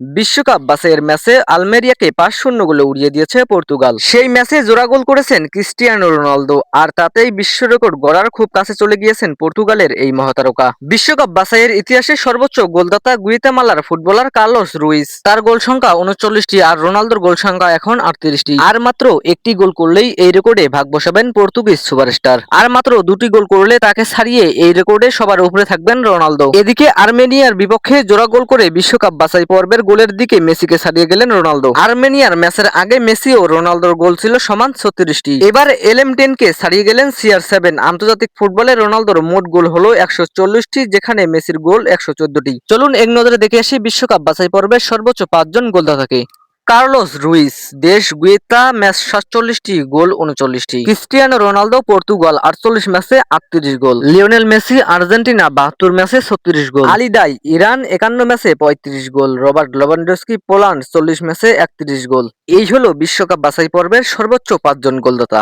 বিশ্বকাপ বাছাইয়ের ম্যাচে আলমেরিয়াকে পাঁচ শূন্য গোলে উড়িয়ে দিয়েছে পর্তুগাল। সেই ম্যাচে জোড়া গোল করেছেন ক্রিস্টিয়ানো রোনালদো, আর তাতেই বিশ্ব রেকর্ড গড়ার খুব কাছে চলে গিয়েছেন পর্তুগালের এই মহাতারকা। বিশ্বকাপ বাছাইয়ের ইতিহাসে সর্বোচ্চ গোলদাতা গুইতেমালার ফুটবলার কার্লোস রুইস। তার গোল সংখ্যা উনচল্লিশটি, আর রোনালদোর গোল সংখ্যা এখন আটত্রিশটি। আর মাত্র একটি গোল করলেই এই রেকর্ডে ভাগ বসাবেন পর্তুগিজ সুপারস্টার। আর মাত্র দুটি গোল করলে তাকে ছাড়িয়ে এই রেকর্ডে সবার উপরে থাকবেন রোনালদো। এদিকে আর্মেনিয়ার বিপক্ষে জোড়া গোল করে বিশ্বকাপ বাছাই পর্বের গোলের দিকে মেসিকে ছাড়িয়ে গেলেন রোনালদো। আর্মেনিয়ার ম্যাচের আগে মেসি ও রোনালদোর গোল ছিল সমান ছত্রিশটি। এবার এলএম টেনকে ছাড়িয়ে গেলেন সিআর সেভেন। আন্তর্জাতিক ফুটবলে রোনালদোর মোট গোল হল একশো চল্লিশটি, যেখানে মেসির গোল একশো চোদ্দটি। চলুন এক নজরে দেখে আসি বিশ্বকাপ বাছাই পর্বের সর্বোচ্চ পাঁচজন গোলদাতাকে। কার্লোস রুইস, দেশ গুয়েতা, ম্যাচ সাতচল্লিশটি, গোল উনচল্লিশটি। ক্রিস্টিয়ানো রোনালদো, পর্তুগাল, আটচল্লিশ ম্যাচে আটত্রিশ গোল। লিওনেল মেসি, আর্জেন্টিনা, বাহাত্তর ম্যাচে ছত্রিশ গোল। আলিদাই, ইরান, একান্ন ম্যাচে পঁয়ত্রিশ গোল। রবার্ট লভানডস্কি পোল্যান্ড, চল্লিশ ম্যাচে একত্রিশ গোল। এই হলো বিশ্বকাপ বাছাই পর্বের সর্বোচ্চ পাঁচজন গোলদাতা।